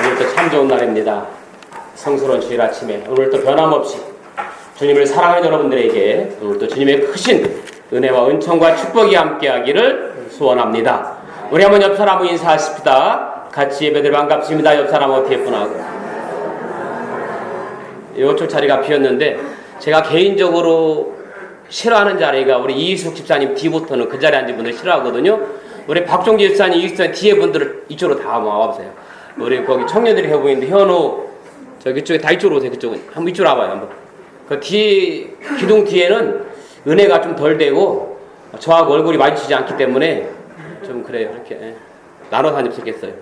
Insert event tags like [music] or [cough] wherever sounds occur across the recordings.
오늘도 참 좋은 날입니다. 성스러운 주일 아침에 오늘도 변함없이 주님을 사랑하는 여러분들에게 오늘도 주님의 크신 은혜와 은총과 축복이 함께하기를 소원합니다. 우리 한번 옆 사람 인사하십시다. 같이 예배들 반갑습니다. 옆 사람 어떻게 예쁘나고. 요쪽 자리가 비었는데 제가 개인적으로 싫어하는 자리가 우리 이희숙 집사님 뒤부터는 그 자리에 앉은 분들 싫어하거든요. 우리 박종기 집사님, 이희숙 집사님 뒤에 분들을 이쪽으로 다 와보세요. 우리 거기 청년들이 해보고 있는데 현우 저기 쪽에 다 이쪽으로 오세요. 그쪽은 한번 이쪽으로 와봐요. 한번. 그 뒤 기둥 뒤에는 은혜가 좀 덜 되고 저하고 얼굴이 마주치지 않기 때문에 좀 그래요. 이렇게 예. 나눠 다니면 좋겠어요.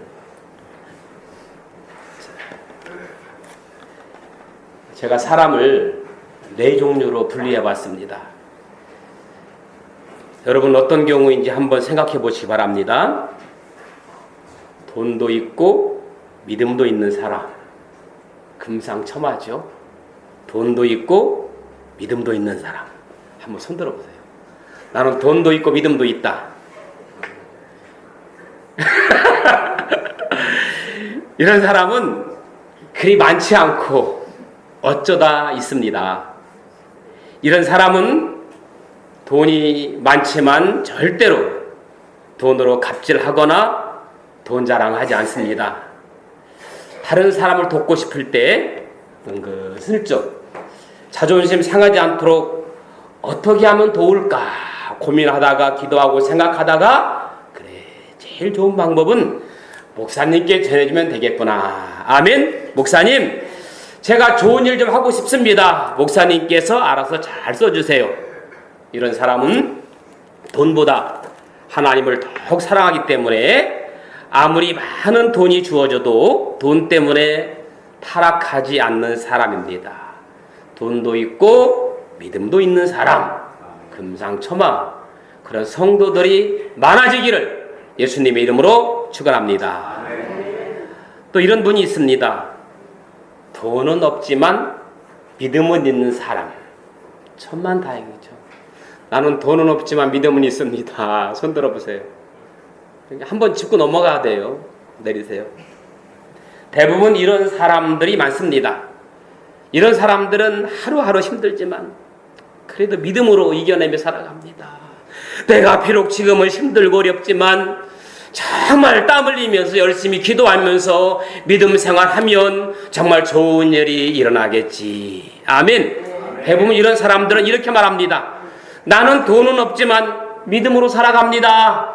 제가 사람을 네 종류로 분리해 봤습니다. 여러분 어떤 경우인지 한번 생각해 보시기 바랍니다. 돈도 있고 믿음도 있는 사람. 금상첨화죠. 돈도 있고 믿음도 있는 사람. 한번 손들어 보세요. 나는 돈도 있고 믿음도 있다. [laughs] 이런 사람은 그리 많지 않고 어쩌다 있습니다. 이런 사람은 돈이 많지만 절대로 돈으로 갑질하거나 돈 자랑하지 않습니다. 다른 사람을 돕고 싶을 때 은근슬쩍 자존심 상하지 않도록 어떻게 하면 도울까 고민하다가 기도하고 생각하다가 그래 제일 좋은 방법은 목사님께 전해주면 되겠구나. 아멘. 목사님, 제가 좋은 일 좀 하고 싶습니다. 목사님께서 알아서 잘 써주세요. 이런 사람은 돈보다 하나님을 더욱 사랑하기 때문에 아무리 많은 돈이 주어져도 돈 때문에 타락하지 않는 사람입니다. 돈도 있고 믿음도 있는 사람, 금상첨화 그런 성도들이 많아지기를 예수님의 이름으로 축원합니다. 또 이런 분이 있습니다. 돈은 없지만 믿음은 있는 사람. 천만 다행이죠. 나는 돈은 없지만 믿음은 있습니다. 손 들어 보세요. 한번 짚고 넘어가야 돼요. 내리세요. 대부분 이런 사람들이 많습니다. 이런 사람들은 하루하루 힘들지만 그래도 믿음으로 이겨내며 살아갑니다. 내가 비록 지금은 힘들고 어렵지만 정말 땀 흘리면서 열심히 기도하면서 믿음 생활하면 정말 좋은 일이 일어나겠지. 아멘. 대부분 이런 사람들은 이렇게 말합니다. 나는 돈은 없지만 믿음으로 살아갑니다.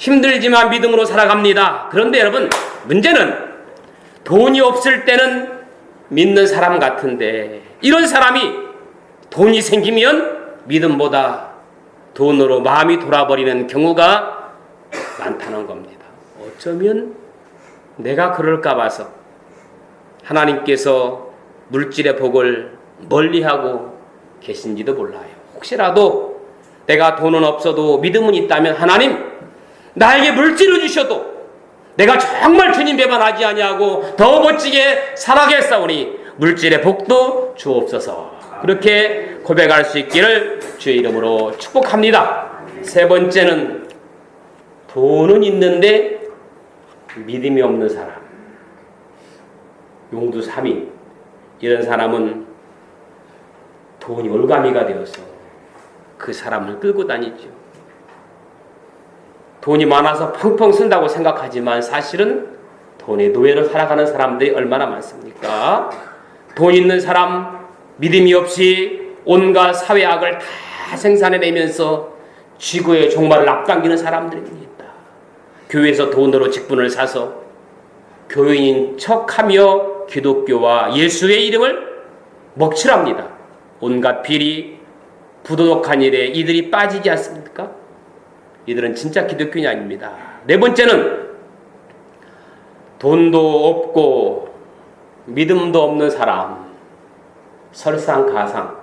힘들지만 믿음으로 살아갑니다. 그런데 여러분, 문제는 돈이 없을 때는 믿는 사람 같은데, 이런 사람이 돈이 생기면 믿음보다 돈으로 마음이 돌아버리는 경우가 많다는 겁니다. 어쩌면 내가 그럴까 봐서 하나님께서 물질의 복을 멀리하고 계신지도 몰라요. 혹시라도 내가 돈은 없어도 믿음은 있다면 하나님 나에게 물질을 주셔도 내가 정말 주님 배반하지 아니하고 더 멋지게 살아겠사오니 물질의 복도 주옵소서. 그렇게 고백할 수 있기를 주의 이름으로 축복합니다. 세 번째는 돈은 있는데 믿음이 없는 사람. 용두 3인. 이런 사람은 돈이 올가미가 되어서 그 사람을 끌고 다니죠. 돈이 많아서 펑펑 쓴다고 생각하지만 사실은 돈의 노예로 살아가는 사람들이 얼마나 많습니까? 돈 있는 사람, 믿음이 없이 온갖 사회악을 다 생산해내면서 지구의 종말을 앞당기는 사람들입니다. 교회에서 돈으로 직분을 사서 교인인 척하며 기독교와 예수의 이름을 먹칠합니다. 온갖 비리, 부도덕한 일에 이들이 빠지지 않습니까? 이들은 진짜 기독교인이 아닙니다. 네 번째는 돈도 없고 믿음도 없는 사람, 설상가상.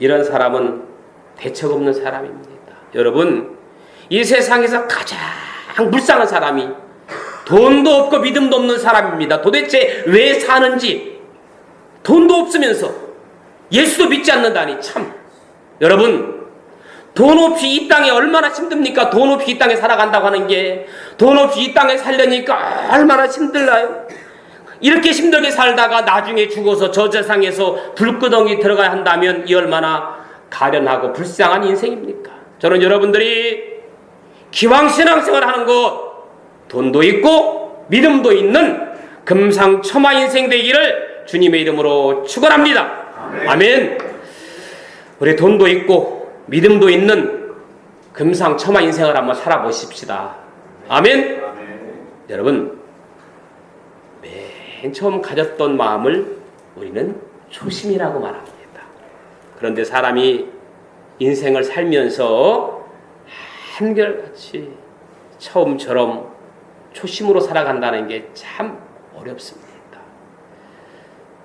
이런 사람은 대책 없는 사람입니다. 여러분, 이 세상에서 가장 불쌍한 사람이 돈도 없고 믿음도 없는 사람입니다. 도대체 왜 사는지 돈도 없으면서 예수도 믿지 않는다니 참 여러분 돈 없이 이 땅에 얼마나 힘듭니까? 돈 없이 이 땅에 살아간다고 하는 게 돈 없이 이 땅에 살려니까 얼마나 힘들나요? 이렇게 힘들게 살다가 나중에 죽어서 저 세상에서 불구덩이 들어가야 한다면 이 얼마나 가련하고 불쌍한 인생입니까? 저는 여러분들이 기왕 신앙생활 하는 것 돈도 있고 믿음도 있는 금상첨화 인생 되기를 주님의 이름으로 축원합니다. 아멘. 우리 돈도 있고 믿음도 있는 금상첨화 인생을 한번 살아보십시다. 아멘. 여러분 맨 처음 가졌던 마음을 우리는 초심이라고 말합니다. 그런데 사람이 인생을 살면서 한결같이 처음처럼 초심으로 살아간다는 게 참 어렵습니다.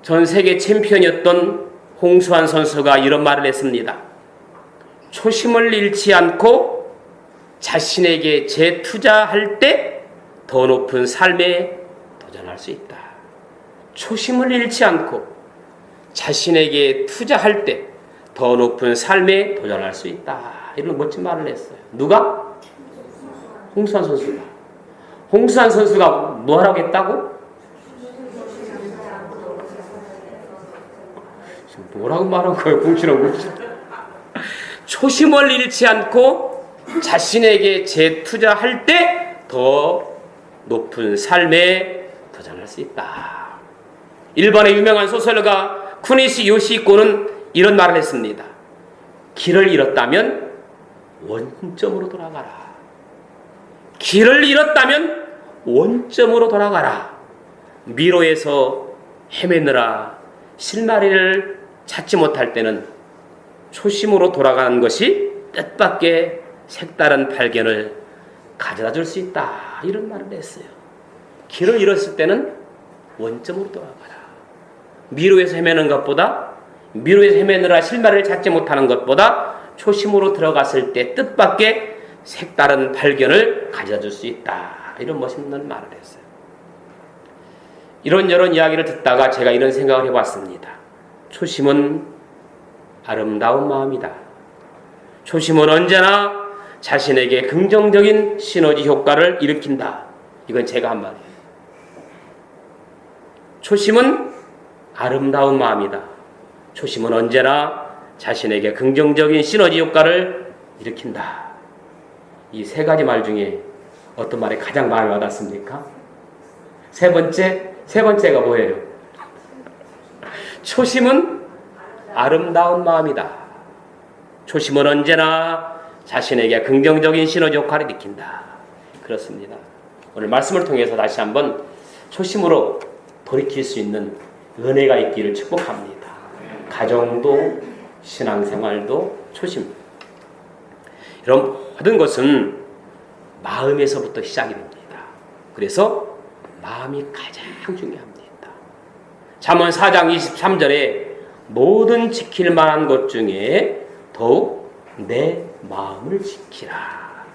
전 세계 챔피언이었던 홍수환 선수가 이런 말을 했습니다. 초심을 잃지 않고 자신에게 재투자할 때 더 높은 삶에 도전할 수 있다. 초심을 잃지 않고 자신에게 투자할 때 더 높은 삶에 도전할 수 있다. 이런 멋진 말을 했어요. 누가? 홍수환 선수가. 홍수환 선수가 뭐 하라고 했다고? 뭐라고 말한 거예요? 궁치 초심을 잃지 않고 자신에게 재투자할 때 더 높은 삶에 도전할 수 있다. 일본의 유명한 소설가 쿠니시 요시코는 이런 말을 했습니다. 길을 잃었다면 원점으로 돌아가라. 길을 잃었다면 원점으로 돌아가라. 미로에서 헤매느라 실마리를 찾지 못할 때는 초심으로 돌아가는 것이 뜻밖의 색다른 발견을 가져다 줄 수 있다. 이런 말을 했어요. 길을 잃었을 때는 원점으로 돌아가라. 미로에서 헤매는 것보다 미로에서 헤매느라 실마리를 찾지 못하는 것보다 초심으로 들어갔을 때 뜻밖의 색다른 발견을 가져다 줄 수 있다. 이런 멋있는 말을 했어요. 이런저런 이야기를 듣다가 제가 이런 생각을 해봤습니다. 초심은 아름다운 마음이다. 초심은 언제나 자신에게 긍정적인 시너지 효과를 일으킨다. 이건 제가 한 말이에요. 초심은 아름다운 마음이다. 초심은 언제나 자신에게 긍정적인 시너지 효과를 일으킨다. 이 세 가지 말 중에 어떤 말이 가장 마음에 와닿습니까? 세 번째, 세 번째가 뭐예요? 초심은 아름다운 마음이다. 초심은 언제나 자신에게 긍정적인 시너지 효과를 일으킨다. 그렇습니다. 오늘 말씀을 통해서 다시 한번 초심으로 돌이킬 수 있는 은혜가 있기를 축복합니다. 가정도 신앙생활도 초심. 이런 모든 것은 마음에서부터 시작이 됩니다. 그래서 마음이 가장 중요합니다. 잠언 4장 23절에 모든 지킬 만한 것 중에 더욱 내 마음을 지키라.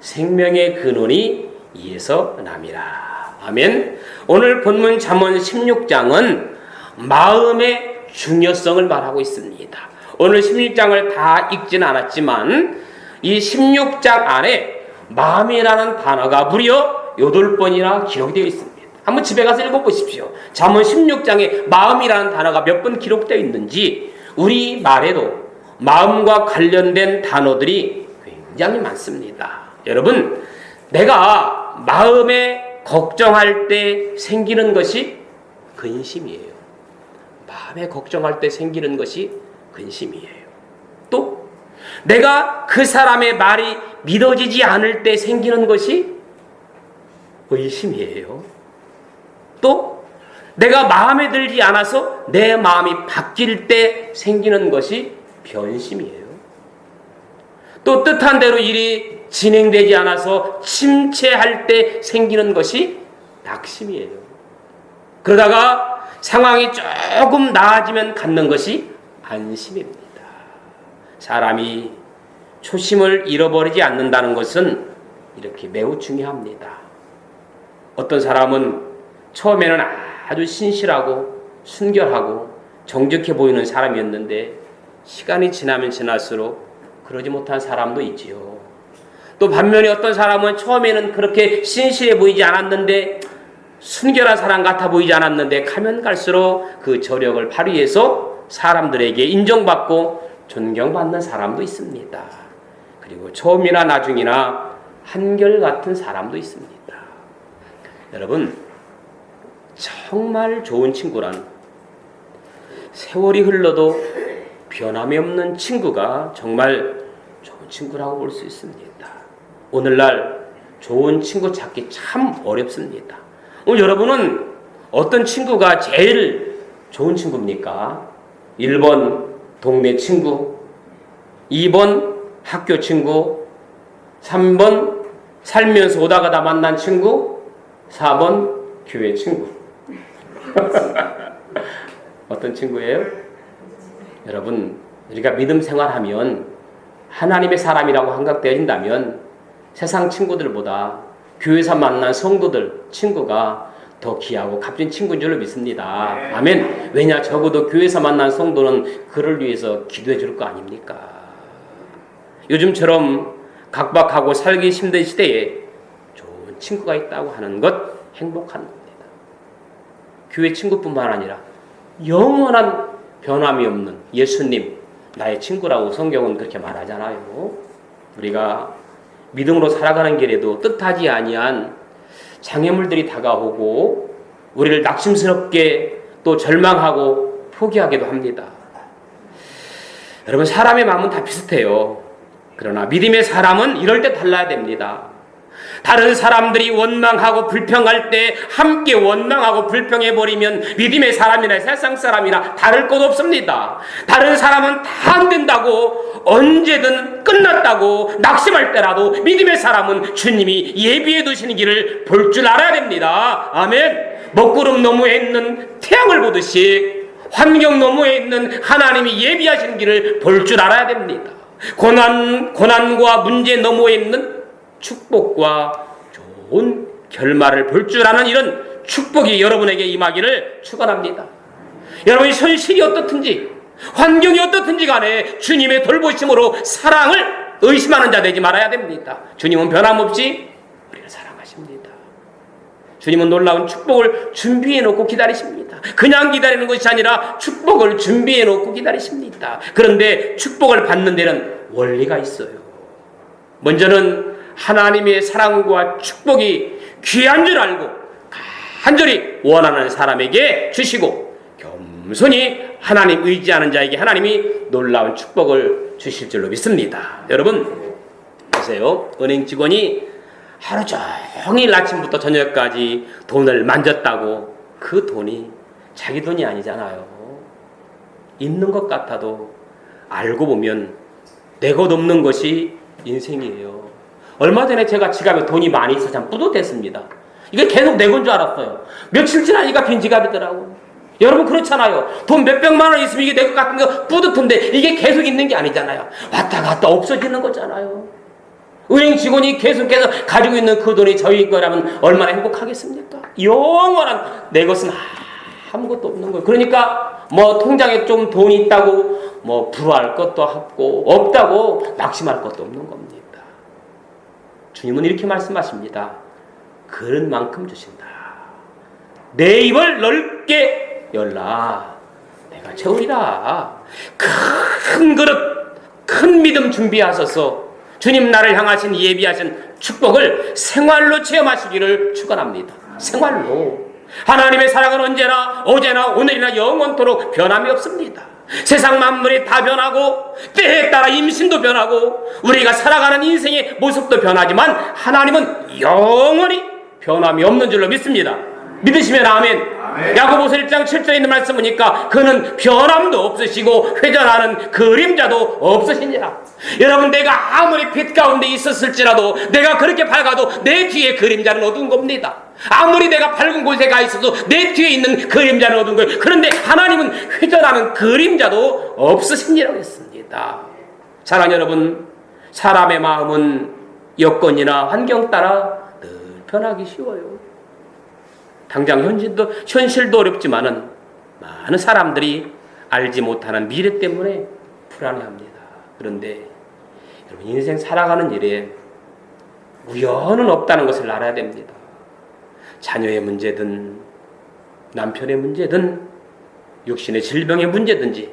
생명의 근원이 이에서 남이라. 아멘. 오늘 본문 잠언 16장은 마음의 중요성을 말하고 있습니다. 오늘 16장을 다 읽지는 않았지만 이 16장 안에 마음이라는 단어가 무려 8번이나 기록되어 있습니다. 한번 집에 가서 읽어보십시오. 잠언 16장에 마음이라는 단어가 몇 번 기록되어 있는지 우리 말에도 마음과 관련된 단어들이 굉장히 많습니다. 여러분, 내가 마음에 걱정할 때 생기는 것이 근심이에요. 마음에 걱정할 때 생기는 것이 근심이에요. 또 내가 그 사람의 말이 믿어지지 않을 때 생기는 것이 의심이에요. 또 내가 마음에 들지 않아서 내 마음이 바뀔 때 생기는 것이 변심이에요. 또 뜻한 대로 일이 진행되지 않아서 침체할 때 생기는 것이 낙심이에요. 그러다가 상황이 조금 나아지면 갖는 것이 안심입니다. 사람이 초심을 잃어버리지 않는다는 것은 이렇게 매우 중요합니다. 어떤 사람은 처음에는 아주 신실하고 순결하고 정직해 보이는 사람이었는데 시간이 지나면 지날수록 그러지 못한 사람도 있지요. 또 반면에 어떤 사람은 처음에는 그렇게 신실해 보이지 않았는데 순결한 사람 같아 보이지 않았는데 가면 갈수록 그 저력을 발휘해서 사람들에게 인정받고 존경받는 사람도 있습니다. 그리고 처음이나 나중이나 한결같은 사람도 있습니다. 여러분, 정말 좋은 친구란 세월이 흘러도 변함이 없는 친구가 정말 좋은 친구라고 볼 수 있습니다. 오늘날 좋은 친구 찾기 참 어렵습니다. 오늘 여러분은 어떤 친구가 제일 좋은 친구입니까? 1번 동네 친구, 2번 학교 친구, 3번 살면서 오다가다 만난 친구, 4번 교회 친구. [laughs] 어떤 친구예요? 여러분, 우리가 믿음 생활하면 하나님의 사람이라고 생각되어진다면 세상 친구들보다 교회에서 만난 성도들 친구가 더 귀하고 값진 친구인 줄로 믿습니다. 아멘. 왜냐 적어도 교회에서 만난 성도는 그를 위해서 기도해 줄 거 아닙니까? 요즘처럼 각박하고 살기 힘든 시대에 좋은 친구가 있다고 하는 것 행복한. 교회 친구뿐만 아니라 영원한 변함이 없는 예수님 나의 친구라고 성경은 그렇게 말하잖아요. 우리가 믿음으로 살아가는 길에도 뜻하지 아니한 장애물들이 다가오고 우리를 낙심스럽게 또 절망하고 포기하기도 합니다. 여러분 사람의 마음은 다 비슷해요. 그러나 믿음의 사람은 이럴 때 달라야 됩니다. 다른 사람들이 원망하고 불평할 때 함께 원망하고 불평해 버리면 믿음의 사람이나 세상 사람이나 다를 것 없습니다. 다른 사람은 다 안 된다고 언제든 끝났다고 낙심할 때라도 믿음의 사람은 주님이 예비해 두시는 길을 볼 줄 알아야 됩니다. 아멘. 먹구름 너머에 있는 태양을 보듯이 환경 너머에 있는 하나님이 예비하신 길을 볼 줄 알아야 됩니다. 고난 고난과 문제 너머에 있는 축복과 좋은 결말을 볼 줄 아는 이런 축복이 여러분에게 임하기를 축원합니다. 여러분이 현실이 어떻든지 환경이 어떻든지 간에 주님의 돌보심으로 사랑을 의심하는 자 되지 말아야 됩니다. 주님은 변함없이 우리를 사랑하십니다. 주님은 놀라운 축복을 준비해 놓고 기다리십니다. 그냥 기다리는 것이 아니라 축복을 준비해 놓고 기다리십니다. 그런데 축복을 받는 데는 원리가 있어요. 먼저는 하나님의 사랑과 축복이 귀한 줄 알고 간절히 원하는 사람에게 주시고 겸손히 하나님 의지하는 자에게 하나님이 놀라운 축복을 주실 줄로 믿습니다. 여러분 보세요. 은행 직원이 하루 종일 아침부터 저녁까지 돈을 만졌다고 그 돈이 자기 돈이 아니잖아요. 있는 것 같아도 알고 보면 내 것 없는 것이 인생이에요. 얼마 전에 제가 지갑에 돈이 많이 있어서 참 뿌듯했습니다. 이게 계속 내 건 줄 알았어요. 며칠 지나니까 빈 지갑이더라고. 여러분 그렇잖아요. 돈 몇백만 원 있으면 이게 내 것 같은 거 뿌듯한데 이게 계속 있는 게 아니잖아요. 왔다 갔다 없어지는 거잖아요. 은행 직원이 계속해서 가지고 있는 그 돈이 저희 거라면 얼마나 행복하겠습니까? 영원한 내 것은 아무것도 없는 거예요. 그러니까 뭐 통장에 좀 돈이 있다고 뭐 불화할 것도 없고 없다고 낙심할 것도 없는 겁니다. 주님은 이렇게 말씀하십니다. 그런 만큼 주신다. 내 입을 넓게 열라. 내가 채우리라. 큰 그릇, 큰 믿음 준비하셔서 주님 나를 향하신 예비하신 축복을 생활로 체험하시기를 축원합니다. 생활로. 하나님의 사랑은 언제나 어제나 오늘이나 영원토록 변함이 없습니다. 세상 만물이 다 변하고 때에 따라 임신도 변하고 우리가 살아가는 인생의 모습도 변하지만 하나님은 영원히 변함이 없는 줄로 믿습니다. 믿으시면 아멘. 야고보서 1장 7절에 있는 말씀 보니까 그는 변함도 없으시고 회전하는 그림자도 없으시니라. 여러분 내가 아무리 빛 가운데 있었을지라도 내가 그렇게 밝아도 내 뒤에 그림자는 어두운 겁니다. 아무리 내가 밝은 곳에 가 있어도 내 뒤에 있는 그림자는 어두운 거예요. 그런데 하나님은 회전하는 그림자도 없으시니라고 했습니다. 사랑 여러분, 사람의 마음은 여건이나 환경 따라 늘 변하기 쉬워요. 당장 현실도, 현실도 어렵지만은 많은 사람들이 알지 못하는 미래 때문에 불안해합니다. 그런데 여러분 인생 살아가는 일에 우연은 없다는 것을 알아야 됩니다. 자녀의 문제든 남편의 문제든 육신의 질병의 문제든지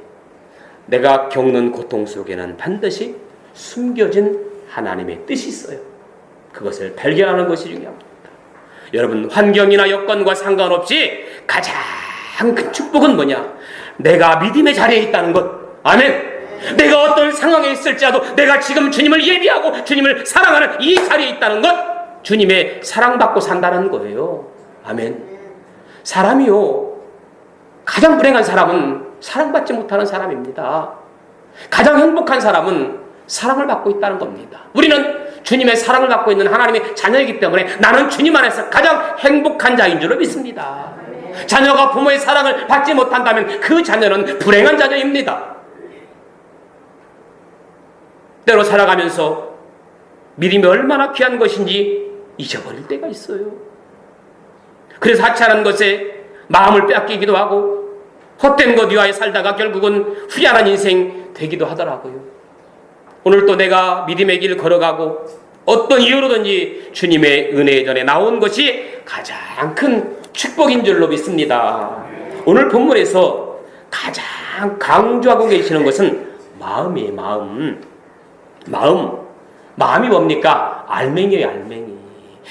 내가 겪는 고통 속에는 반드시 숨겨진 하나님의 뜻이 있어요. 그것을 발견하는 것이 중요합니다. 여러분 환경이나 여건과 상관없이 가장 큰 축복은 뭐냐? 내가 믿음의 자리에 있다는 것. 아멘. 내가 어떤 상황에 있을지라도 내가 지금 주님을 예비하고 주님을 사랑하는 이 자리에 있다는 것. 주님의 사랑받고 산다는 거예요. 아멘. 사람이요. 가장 불행한 사람은 사랑받지 못하는 사람입니다. 가장 행복한 사람은 사랑을 받고 있다는 겁니다. 우리는 주님의 사랑을 받고 있는 하나님의 자녀이기 때문에 나는 주님 안에서 가장 행복한 자인 줄로 믿습니다. 자녀가 부모의 사랑을 받지 못한다면 그 자녀는 불행한 자녀입니다. 때로 살아가면서 믿음이 얼마나 귀한 것인지 잊어버릴 때가 있어요. 그래서 하찮은 것에 마음을 빼앗기기도 하고 헛된 것 위하여 살다가 결국은 후련한 인생 되기도 하더라고요. 오늘 또 내가 믿음의 길 걸어가고 어떤 이유로든지 주님의 은혜 전에 나온 것이 가장 큰 축복인 줄로 믿습니다. 오늘 본문에서 가장 강조하고 계시는 것은 마음이에요, 마음. 마음. 마음이 뭡니까? 알맹이에요, 알맹이.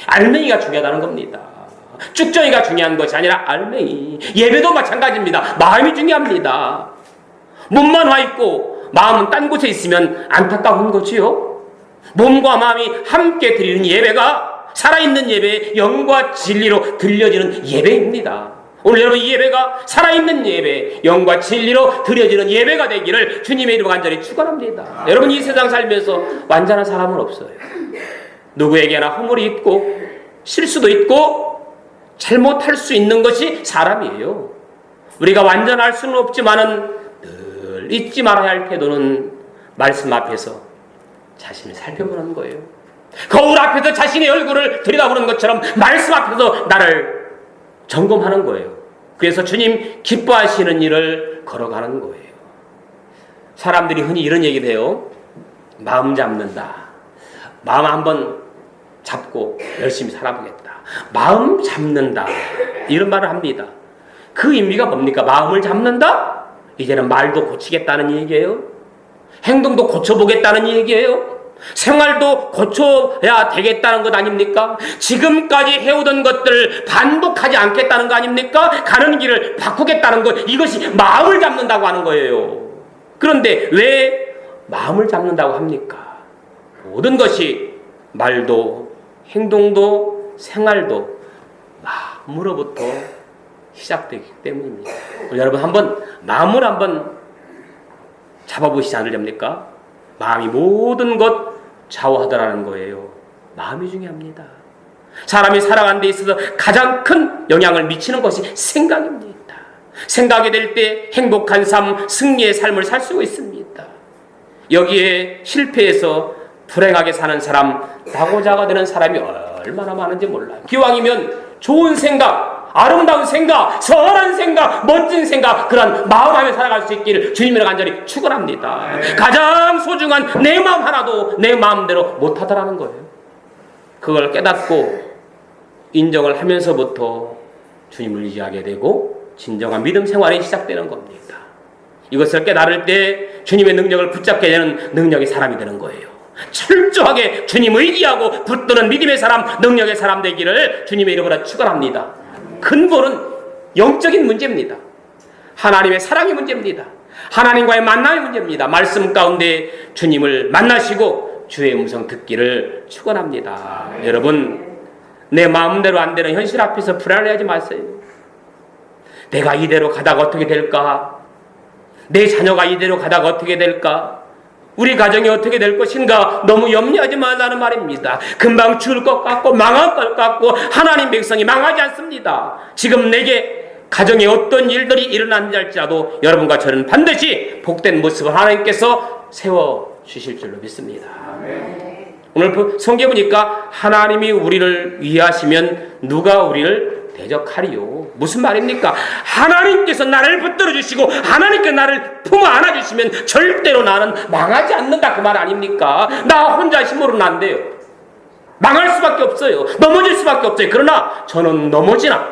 알맹이가 중요하다는 겁니다. 쭉정이가 중요한 것이 아니라 알맹이. 예배도 마찬가지입니다. 마음이 중요합니다. 몸만 와 있고 마음은 딴 곳에 있으면 안타까운 거지요. 몸과 마음이 함께 드리는 예배가 살아있는 예배, 영과 진리로 들려지는 예배입니다. 오늘 여러분 이 예배가 살아있는 예배, 영과 진리로 드려지는 예배가 되기를 주님의 이름 간절히 축원합니다. 여러분 이 세상 살면서 완전한 사람은 없어요. 누구에게나 허물이 있고 실수도 있고 잘못할 수 있는 것이 사람이에요. 우리가 완전할 수는 없지만은 늘 잊지 말아야 할 태도는 말씀 앞에서 자신을 살펴보는 거예요. 거울 앞에서 자신의 얼굴을 들여다보는 것처럼 말씀 앞에서 나를 점검하는 거예요. 그래서 주님 기뻐하시는 일을 걸어가는 거예요. 사람들이 흔히 이런 얘기를 해요. 마음 잡는다. 마음 한번 잡고 열심히 살아보겠다. 마음 잡는다. 이런 말을 합니다. 그 의미가 뭡니까? 마음을 잡는다? 이제는 말도 고치겠다는 얘기예요. 행동도 고쳐보겠다는 얘기예요. 생활도 고쳐야 되겠다는 것 아닙니까? 지금까지 해오던 것들을 반복하지 않겠다는 거 아닙니까? 가는 길을 바꾸겠다는 것, 이것이 마음을 잡는다고 하는 거예요. 그런데 왜 마음을 잡는다고 합니까? 모든 것이 말도, 행동도, 생활도 마음으로부터 시작되기 때문입니다. 여러분 한번 마음을 한번 잡아보시지 않으렵니까? 마음이 모든 것 좌우하더라는 거예요. 마음이 중요합니다. 사람이 살아가는 데 있어서 가장 큰 영향을 미치는 것이 생각입니다. 생각이 될 때 행복한 삶, 승리의 삶을 살 수 있습니다. 여기에 실패해서 불행하게 사는 사람, 낙오자가 되는 사람이 얼마나 많은지 몰라요. 기왕이면 좋은 생각, 아름다운 생각, 선한 생각, 멋진 생각, 그런 마음 안에 살아갈 수 있기를 주님을 간절히 축원합니다. 가장 소중한 내 마음 하나도 내 마음대로 못하더라는 거예요. 그걸 깨닫고 인정을 하면서부터 주님을 의지하게 되고 진정한 믿음 생활이 시작되는 겁니다. 이것을 깨달을 때 주님의 능력을 붙잡게 되는 능력의 사람이 되는 거예요. 철저하게 주님 의지하고 붙드는 믿음의 사람, 능력의 사람 되기를 주님의 이름으로 축원합니다. 근본은 영적인 문제입니다. 하나님의 사랑의 문제입니다. 하나님과의 만남의 문제입니다. 말씀 가운데 주님을 만나시고 주의 음성 듣기를 축원합니다. 여러분 내 마음대로 안 되는 현실 앞에서 불안해하지 마세요. 내가 이대로 가다가 어떻게 될까? 내 자녀가 이대로 가다가 어떻게 될까? 우리 가정이 어떻게 될 것인가 너무 염려하지 말라는 말입니다. 금방 죽을 것 같고 망할 것 같고 하나님 백성이 망하지 않습니다. 지금 내게 가정에 어떤 일들이 일어난지 할지라도 여러분과 저는 반드시 복된 모습을 하나님께서 세워 주실 줄로 믿습니다. 오늘 그 성경 보니까 하나님이 우리를 위하시면 누가 우리를 대적하리요. 무슨 말입니까? 하나님께서 나를 붙들어 주시고 하나님께 나를 품어 안아 주시면 절대로 나는 망하지 않는다 그 말 아닙니까? 나 혼자 힘으로는 안 돼요. 망할 수밖에 없어요. 넘어질 수밖에 없어요. 그러나 저는 넘어지나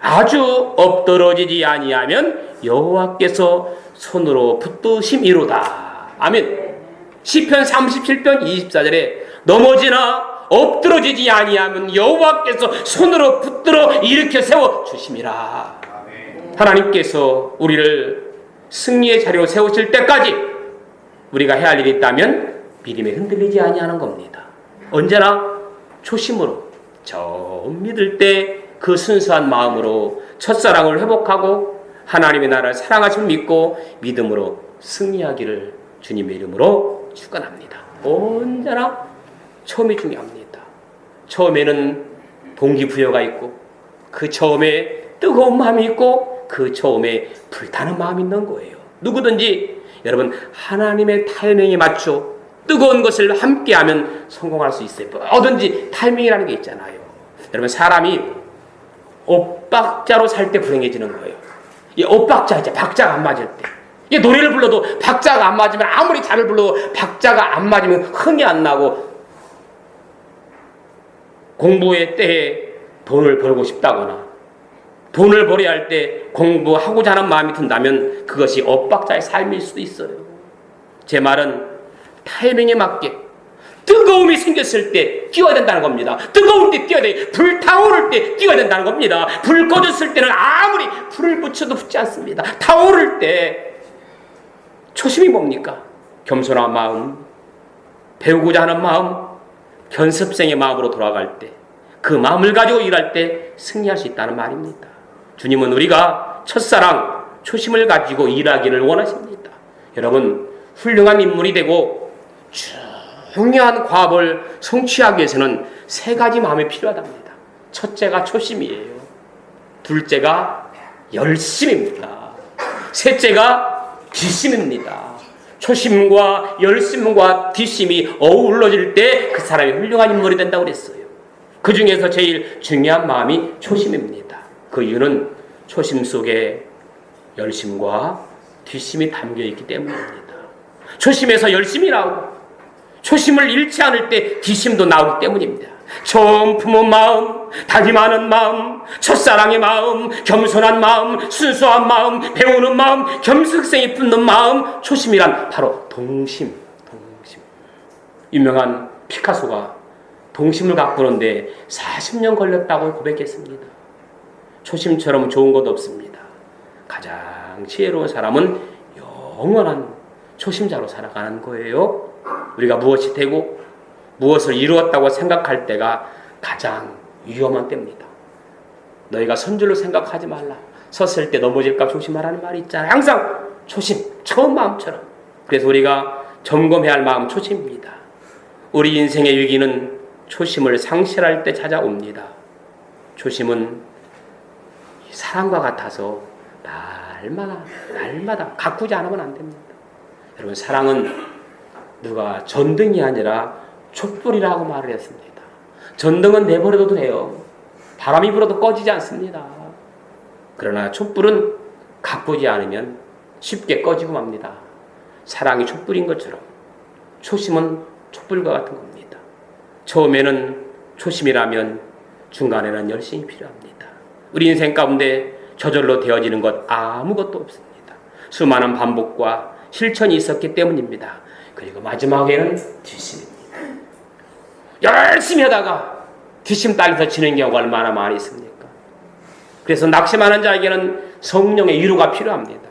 아주 엎드러지지 아니하면 여호와께서 손으로 붙드심이로다. 아멘. 시편 37편 24절에 넘어지나 엎드러지지 아니하면 여호와께서 손으로 붙들어 일으켜 세워 주심이라. 하나님께서 우리를 승리의 자리로 세우실 때까지 우리가 해야 할 일이 있다면 믿음에 흔들리지 아니하는 겁니다. 언제나 초심으로 처음 믿을 때 그 순수한 마음으로 첫사랑을 회복하고 하나님의 나라를 사랑하심을 믿고 믿음으로 승리하기를 주님의 이름으로 축원합니다. 언제나 처음이 중요합니다. 처음에는 동기부여가 있고 그 처음에 뜨거운 마음이 있고 그 처음에 불타는 마음이 있는 거예요. 누구든지 여러분 하나님의 타이밍에 맞춰 뜨거운 것을 함께하면 성공할 수 있어요. 뭐든지 타이밍이라는 게 있잖아요. 여러분 사람이 엇박자로 살 때 불행해지는 거예요. 이 엇박자 이제 박자가 안 맞을 때. 이 노래를 불러도 박자가 안 맞으면 아무리 잘을 불러도 박자가 안 맞으면 흥이 안 나고 공부의 때에 돈을 벌고 싶다거나 돈을 벌어야 할 때 공부하고자 하는 마음이 든다면 그것이 엇박자의 삶일 수도 있어요. 제 말은 타이밍에 맞게 뜨거움이 생겼을 때 뛰어야 된다는 겁니다. 뜨거울 때 뛰어야 돼. 불 타오를 때 뛰어야 된다는 겁니다. 불 꺼졌을 때는 아무리 불을 붙여도 붙지 않습니다. 타오를 때 초심이 뭡니까? 겸손한 마음, 배우고자 하는 마음, 견습생의 마음으로 돌아갈 때, 그 마음을 가지고 일할 때 승리할 수 있다는 말입니다. 주님은 우리가 첫사랑, 초심을 가지고 일하기를 원하십니다. 여러분, 훌륭한 인물이 되고 중요한 과업을 성취하기 위해서는 세 가지 마음이 필요하답니다. 첫째가 초심이에요. 둘째가 열심입니다. 셋째가 뒷심입니다. 초심과 열심과 뒷심이 어우러질 때 그 사람이 훌륭한 인물이 된다고 그랬어요. 그 중에서 제일 중요한 마음이 초심입니다. 그 이유는 초심 속에 열심과 뒷심이 담겨 있기 때문입니다. 초심에서 열심이 나오고 초심을 잃지 않을 때 뒷심도 나오기 때문입니다. 처음 품은 마음, 다짐하는 마음, 첫사랑의 마음, 겸손한 마음, 순수한 마음, 배우는 마음, 겸숙성이 붙는 마음, 초심이란 바로 동심, 동심. 유명한 피카소가 동심을 가꾸는데 40년 걸렸다고 고백했습니다. 초심처럼 좋은 것 없습니다. 가장 지혜로운 사람은 영원한 초심자로 살아가는 거예요. 우리가 무엇이 되고 무엇을 이루었다고 생각할 때가 가장 위험한 때입니다. 너희가 선줄로 생각하지 말라. 섰을 때 넘어질까 조심하라는 말이 있잖아요. 항상 초심, 처음 마음처럼. 그래서 우리가 점검해야 할 마음 초심입니다. 우리 인생의 위기는 초심을 상실할 때 찾아옵니다. 초심은 사랑과 같아서 날마다 날마다 가꾸지 않으면 안 됩니다. 여러분 사랑은 누가 전등이 아니라 촛불이라고 말을 했습니다. 전등은 내버려둬도 돼요. 바람이 불어도 꺼지지 않습니다. 그러나 촛불은 가꾸지 않으면 쉽게 꺼지고 맙니다. 사랑이 촛불인 것처럼 초심은 촛불과 같은 겁니다. 처음에는 초심이라면 중간에는 열심이 필요합니다. 우리 인생 가운데 저절로 되어지는 것 아무것도 없습니다. 수많은 반복과 실천이 있었기 때문입니다. 그리고 마지막에는 뒷심입니다. 열심히 하다가 뒷심 딸려서 지는 경우가 얼마나 많이 있습니까? 그래서 낙심하는 자에게는 성령의 위로가 필요합니다.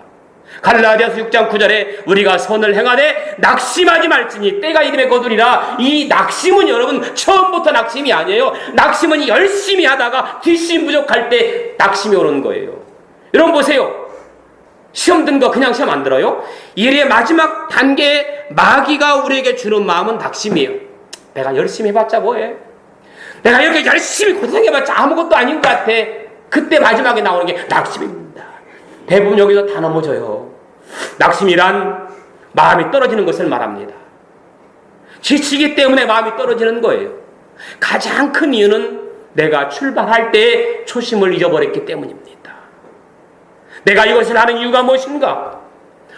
갈라디아서 6장 9절에 우리가 선을 행하되 낙심하지 말지니 때가 이름에 거두리라 이 낙심은 여러분 처음부터 낙심이 아니에요. 낙심은 열심히 하다가 뒷심 부족할 때 낙심이 오는 거예요. 여러분 보세요. 시험 든 거 그냥 시험 안 들어요? 일의 마지막 단계 마귀가 우리에게 주는 마음은 낙심이에요. 내가 열심히 해봤자 뭐해? 내가 이렇게 열심히 고생해봤자 아무것도 아닌 것 같아. 그때 마지막에 나오는 게 낙심입니다. 대부분 여기서 다 넘어져요. 낙심이란 마음이 떨어지는 것을 말합니다. 지치기 때문에 마음이 떨어지는 거예요. 가장 큰 이유는 내가 출발할 때 초심을 잊어버렸기 때문입니다. 내가 이것을 하는 이유가 무엇인가?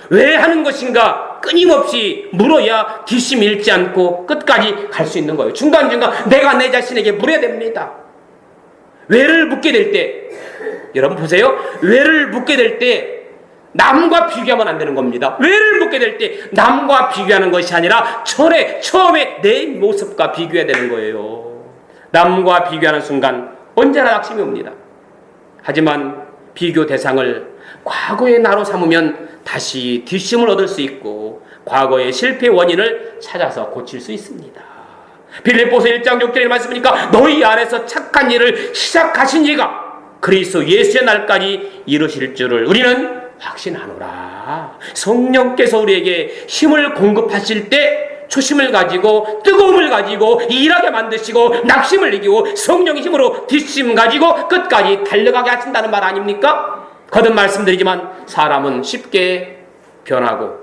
왜 하는 것인가? 끊임없이 물어야 뒷심 잃지 않고 끝까지 갈 수 있는 거예요. 중간중간 내가 내 자신에게 물어야 됩니다. 왜를 묻게 될 때, 여러분 보세요. 왜를 묻게 될 때, 남과 비교하면 안 되는 겁니다. 왜를 묻게 될 때, 남과 비교하는 것이 아니라, 전에, 처음에 내 모습과 비교해야 되는 거예요. 남과 비교하는 순간, 언제나 낙심이 옵니다. 하지만, 비교 대상을 과거의 나로 삼으면 다시 뒷심을 얻을 수 있고, 과거의 실패 원인을 찾아서 고칠 수 있습니다. 빌립보서 1장 6절에 말씀하니까 너희 안에서 착한 일을 시작하신 이가 그리스도 예수의 날까지 이루실 줄을 우리는 확신하노라. 성령께서 우리에게 힘을 공급하실 때 초심을 가지고 뜨거움을 가지고 일하게 만드시고 낙심을 이기고 성령의 힘으로 뒷심 가지고 끝까지 달려가게 하신다는 말 아닙니까? 거듭 말씀드리지만 사람은 쉽게 변하고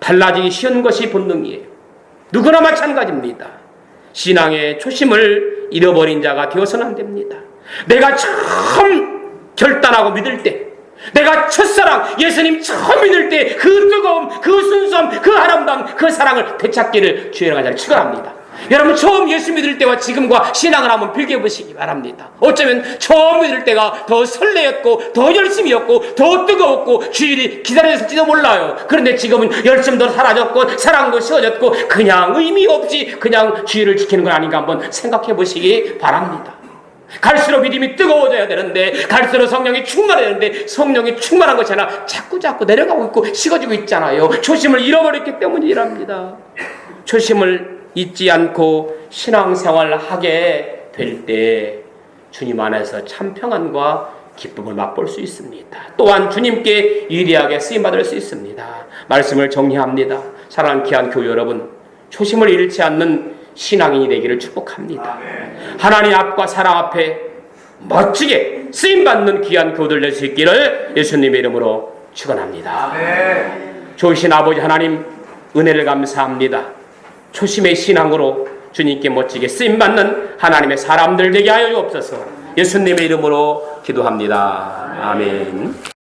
달라지기 쉬운 것이 본능이에요. 누구나 마찬가지입니다. 신앙의 초심을 잃어버린 자가 되어서는 안 됩니다. 내가 처음 결단하고 믿을 때, 내가 첫사랑 예수님 처음 믿을 때 그 뜨거움, 그 순수함, 그 아름다움, 그 사랑을 되찾기를 주의 가자를 축원합니다. 여러분 처음 예수 믿을 때와 지금과 신앙을 한번 비교해 보시기 바랍니다. 어쩌면 처음 믿을 때가 더 설레였고 더 열심이었고 더 뜨거웠고 주일이 기다렸을지도 몰라요. 그런데 지금은 열심도 사라졌고 사랑도 쉬워졌고 그냥 의미 없이 그냥 주일을 지키는 건 아닌가 한번 생각해 보시기 바랍니다. 갈수록 믿음이 뜨거워져야 되는데 갈수록 성령이 충만해야 되는데 성령이 충만한 것이 아니라 자꾸 자꾸 내려가고 있고 식어지고 있잖아요. 초심을 잃어버렸기 때문이랍니다. 초심을 잊지 않고 신앙생활을 하게 될 때 주님 안에서 참 평안과 기쁨을 맛볼 수 있습니다. 또한 주님께 유리하게 쓰임 받을 수 있습니다. 말씀을 정리합니다. 사랑하는 귀한 교회 여러분, 초심을 잃지 않는 신앙인이 되기를 축복합니다. 하나님 앞과 사랑 앞에 멋지게 쓰임 받는 귀한 교들 될 수 있기를 예수님의 이름으로 축원합니다. 좋으신 아버지 하나님 은혜를 감사합니다. 초심의 신앙으로 주님께 멋지게 쓰임 받는 하나님의 사람들 되게 하여 주옵소서. 예수님의 이름으로 기도합니다. 아멘.